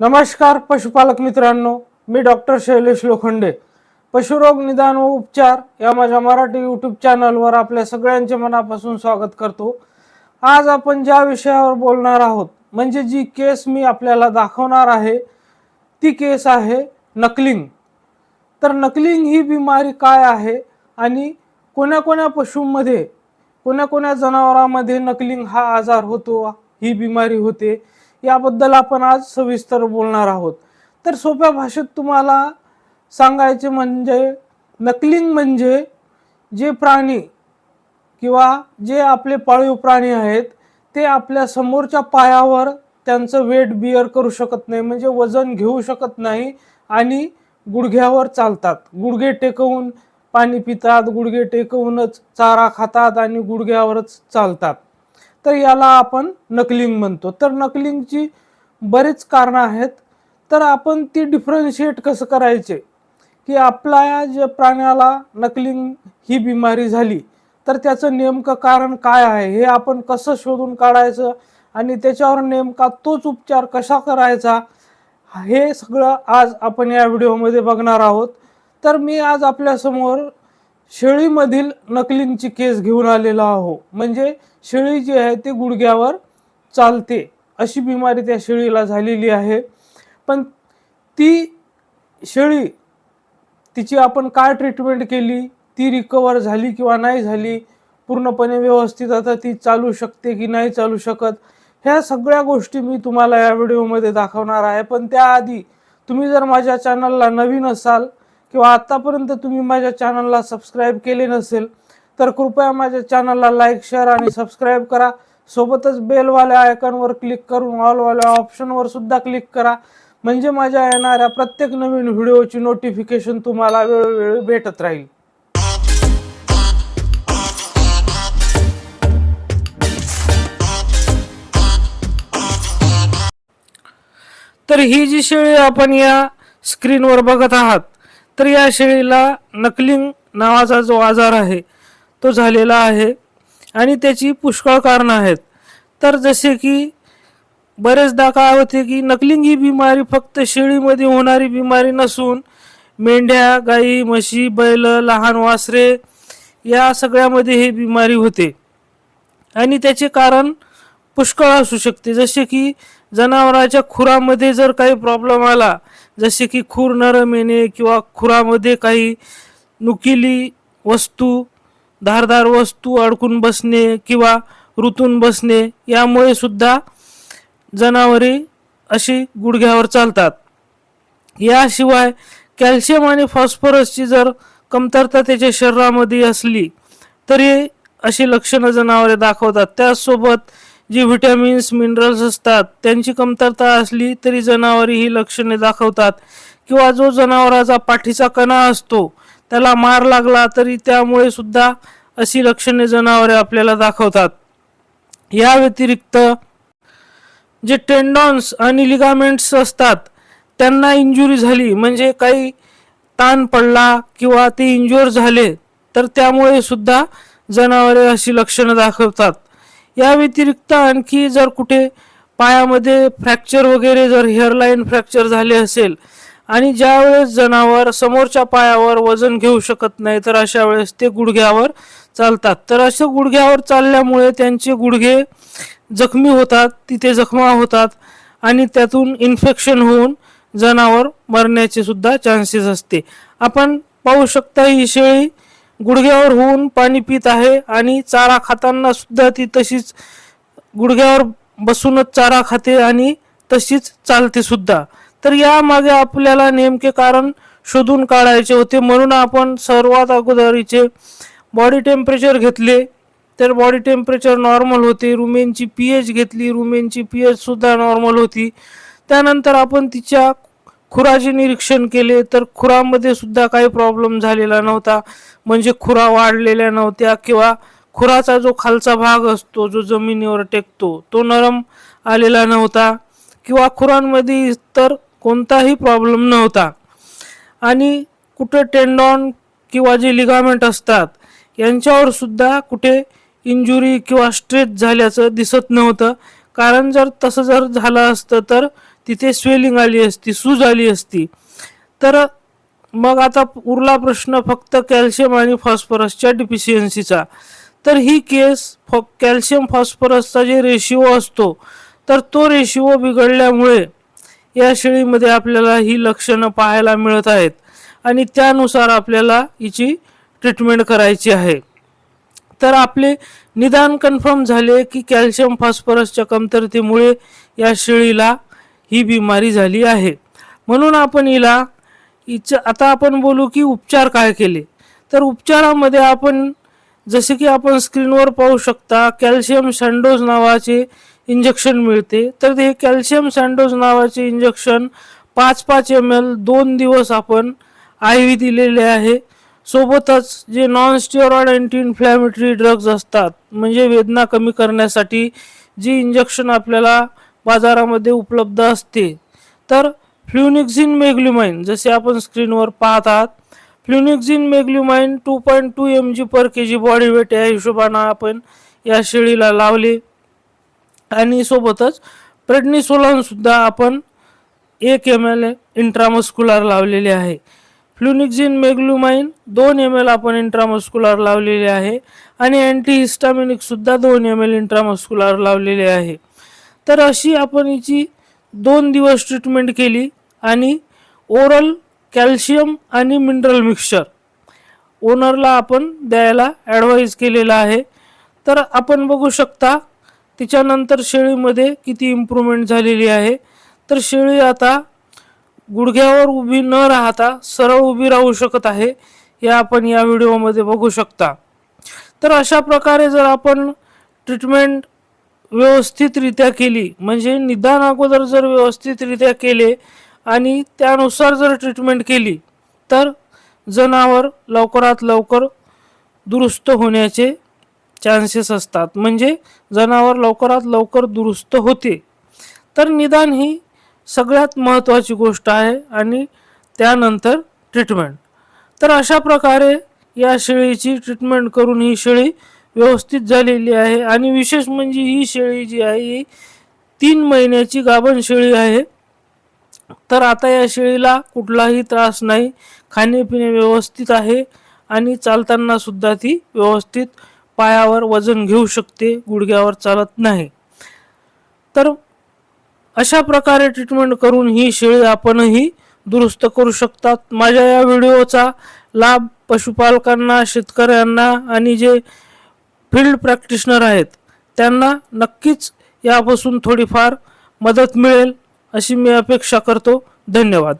नमस्कार पशुपालक मित्रांनो. मी डॉक्टर शैलेश लोखंडे. पशुरोग निदान व उपचार या माझ्या मराठी यूट्यूब चॅनलवर आपल्या सगळ्यांचे मनापासून स्वागत करतो. आज आपण ज्या विषयावर बोलणार आहोत म्हणजे जी केस मी आपल्याला दाखवणार आहे ती केस आहे नकलिंग. तर नकलिंग ही बिमारी काय आहे आणि कोण्या कोण्या पशूंमध्ये कोण्या कोण्या जनावरांमध्ये नकलिंग हा आजार होतो ही बिमारी होते. याबद्दल आपण आज सविस्तर बोलणार आहोत. तर सोप्या भाषेत तुम्हाला सांगायचे म्हणजे नकलिंग म्हणजे जे प्राणी किंवा जे आपले पाळीव प्राणी आहेत ते आपल्या समोरच्या पायावर त्यांचं वेट बिअर करू शकत नाही म्हणजे वजन घेऊ शकत नाही आणि गुडघ्यावर चालतात. गुडघे टेकवून पाणी पितात गुडघे टेकवूनच चारा खातात आणि गुडघ्यावरच चालतात. तर याला आपण नकलिंग म्हणतो. तर नकलिंगची बरीच कारणं आहेत. तर आपण ती डिफरन्शिएट कसं करायचे? की आपल्या ज्या प्राण्याला नकलिंग ही बिमारी झाली तर त्याचं नेमकं कारण काय आहे? हे आपण कसं शोधून काढायचं? आणि त्याच्यावर नेमका तोच उपचार कसा करायचा? हे सगळं आज आपण या व्हिडिओमध्ये बघणार आहोत. तर मी आज आपल्यासमोर शेळीमधील नकलींची केस घेऊन आलेला आहो. म्हणजे शेळी जी आहे ती गुडघ्यावर चालते. अशी बिमारी त्या शेळीला झालेली आहे. पण ती शेळी तिची आपण काय ट्रीटमेंट केली? ती रिकवर झाली किंवा नाही झाली? पूर्णपणे व्यवस्थित आता ती चालू शकते की नाही चालू शकत? ह्या सगळ्या गोष्टी मी तुम्हाला या व्हिडिओमध्ये दाखवणार आहे. पण त्याआधी तुम्ही जर माझ्या चॅनलला नवीन असाल किंवा आत्तापर्यंत तुम्ही माझ्या चॅनलला सबस्क्राईब केले नसेल तर कृपया माझ्या चॅनलला लाईक शेअर आणि सबस्क्राईब करा. सोबतच बेलवाल्या आयकॉनवर क्लिक करून ऑलवाल्या ऑप्शनवर सुद्धा क्लिक करा. म्हणजे माझ्या येणाऱ्या प्रत्येक नवीन व्हिडिओची नोटिफिकेशन तुम्हाला वेळोवेळी भेटत राहील. तर ही जी शेळी आपण या स्क्रीनवर बघत आहात तर या शेळीला नकलिंग नावाचा जो आजार आहे तो झालेला आहे आणि त्याची पुष्कळ कारणं आहेत. तर जसे की बरेचदा काय होते की नकलिंग ही बिमारी फक्त शेळीमध्ये होणारी बिमारी नसून मेंढ्या गाई म्हशी बैल लहान वासरे या सगळ्यामध्ये ही बिमारी होते. आणि त्याचे कारण पुष्कळ असू शकते. जसे की जनावराच्या खुरामध्ये जर काही प्रॉब्लेम आला जसे की खूर नरम येणे किंवा खुरामध्ये काही नुकिली वस्तू धारदार वस्तू अडकून बसणे किंवा ऋतून बसणे यामुळे सुद्धा जनावरे अशी गुडघ्यावर चालतात. याशिवाय कॅल्शियम आणि फॉस्फरसची जर कमतरता त्याच्या शरीरामध्ये असली तरी अशी लक्षणं जनावरे दाखवतात. त्याचसोबत जी व्हिटॅमिन्स मिनरल्स असतात त्यांची कमतरता असली तरी जनावरे ही लक्षणे दाखवतात. किंवा जो जनावराचा पाठीचा कणा असतो त्याला मार लागला तरी त्यामुळे सुद्धा अशी लक्षणे जनावरे आपल्याला दाखवतात. या व्यतिरिक्त जे टेंडॉन्स आणि लिगामेंट्स असतात त्यांना इंजुरी झाली म्हणजे काही ताण पडला किंवा ते इंजुअर झाले तर त्यामुळे सुद्धा जनावरे अशी लक्षणं दाखवतात. या व्यतिरिक्त आणखी जर कुठे पायामध्ये फ्रॅक्चर वगैरे जर हेअरलाईन फ्रॅक्चर झाले असेल आणि ज्यावेळेस जनावर समोरच्या पायावर वजन घेऊ शकत नाही तर अशा वेळेस ते गुडघ्यावर चालतात. तर असे गुडघ्यावर चालल्यामुळे त्यांचे गुडघे जखमी होतात तिथे जखमा होतात आणि त्यातून इन्फेक्शन होऊन जनावर मरण्याचे सुद्धा चान्सेस असते. आपण पाहू शकता ही शेळी गुडघ्यावर होऊन पाणी पित आहे आणि चारा खाताना सुद्धा ती तशीच गुडघ्यावर बसूनच चारा खाते आणि तशीच चालते सुद्धा. तर यामागे आपल्याला नेमके कारण शोधून काढायचे होते. म्हणून आपण सर्वात अगोदरीचे बॉडी टेम्परेचर घेतले. तर बॉडी टेम्परेचर नॉर्मल होते. रुमेनची पी एच घेतली. रुमेनची पी एच सुद्धा नॉर्मल होती. त्यानंतर आपण तिच्या खुराचे निरीक्षण केले तर खुरामध्ये सुद्धा काही प्रॉब्लेम झालेला नव्हता. म्हणजे खुरा वाढलेल्या नव्हत्या किंवा खुराचा जो खालचा भाग असतो जो जमिनीवर टेकतो तो नरम आलेला नव्हता किंवा खुरांमध्ये तर कोणताही प्रॉब्लेम नव्हता. आणि कुठे टेंडॉन किंवा जे लिगामेंट असतात यांच्यावर सुद्धा कुठे इंजुरी किंवा स्ट्रेच झाल्याचं दिसत नव्हतं. कारण जर तसं जर झालं असतं तर तिथे स्वेलिंग आली असती सूज आली असती. तर मग आता उरला प्रश्न फक्त कॅल्शियम आणि फॉस्फरसच्या डिफिशियन्सीचा तर ही केस फ कॅल्शियम फॉस्फरसचा जे रेशिओ असतो तर तो रेशिओ बिघडल्यामुळे या शेळीमध्ये आपल्याला ही लक्षणं पाहायला मिळत आहेत. आणि त्यानुसार आपल्याला हिची ट्रीटमेंट करायची आहे. तर आपले निदान कन्फर्म झाले की कॅल्शियम फॉस्फरसच्या कमतरतेमुळे या शेळीला ही बिमारी झाली आहे. म्हणून आपण हिला हिचं आता आपण बोलू की उपचार काय केले? तर उपचारामध्ये आपण जसे की आपण स्क्रीनवर पाहू शकता कॅल्शियम सँडोज नावाचे इंजेक्शन मिळते. तर ते कॅल्शियम सँडोज नावाचे इंजेक्शन पाच पाच एम एल दोन दिवस आपण आय व्ही दिलेले आहे. सोबतच जे non steroid anti inflammatory drugs असतात म्हणजे वेदना कमी करण्यासाठी जी इंजेक्शन आपल्याला बाजारामध्ये उपलब्ध असते. तर फ्ल्युनिक्झिन मेग्ल्युमाइन जसे आपण स्क्रीनवर पाहत आहात flunixin meglumine two point two M G per K G body weight या हिशोबानं आपण या शेळीला लावले. आणि सोबतच प्रेडनिसोलॉन सुद्धा आपण एक एम एल इंट्रामस्क्युलर लावलेले आहे. फ्लुनिक्झिन मेग्लुमाइन दोन एम एल आपण इंट्रामस्क्युलर लावलेले आहे. आणि अँटीहिस्टामिनिकसुद्धा दोन एम एल इंट्रामस्क्युलर लावलेले आहे. तर अशी आपण हिची दोन दिवस ट्रीटमेंट केली आणि ओरल कॅल्शियम आणि मिनरल मिक्सचर ओनरला आपण द्यायला ॲडवाईज केलेला आहे. तर आपण बघू शकता तिच्यानंतर शेळीमध्ये किती इम्प्रूव्हमेंट झालेली आहे. तर शेळी आता गुडघ्यावर उभी न राहता सरळ उभी राहू शकत आहे हे आपण या व्हिडिओमध्ये बघू शकता. तर अशा प्रकारे जर आपण ट्रीटमेंट व्यवस्थितरित्या केली. म्हणजे निदान अगोदर जर व्यवस्थितरित्या केले आणि त्यानुसार जर ट्रीटमेंट केली तर जनावर लवकरात लवकर दुरुस्त होण्याचे चान्सेस असतात. म्हणजे जनावर लवकरात लवकर दुरुस्त होते. तर निदान ही सगळ्यात महत्त्वाची गोष्ट आहे आणि त्यानंतर ट्रीटमेंट तर अशा प्रकारे या शेळीची ट्रीटमेंट करून ही शेळी व्यवस्थित झालेली आहे. आणि विशेष म्हणजे ही शेळी जी आहे ही तीन महिन्याची गाभण शेळी आहे. तर आता या शेळीला कुठलाही त्रास नाही. खाणेपिणे व्यवस्थित आहे आणि चालताना सुद्धा ती व्यवस्थित पायावर वजन घेऊ शकते गुडघ्यावर चालत नाही. तर अशा प्रकारे ट्रीटमेंट करून ही शेळी आपणही दुरुस्त करू शकतात. माझ्या या व्हिडिओचा लाभ पशुपालकांना शेतकऱ्यांना आणि जे फील्ड प्रॅक्टिशनर आहेत. त्यांना नक्कीच यापासून थोडीफार मदत मिळेल अशी मी अपेक्षा करतो. धन्यवाद.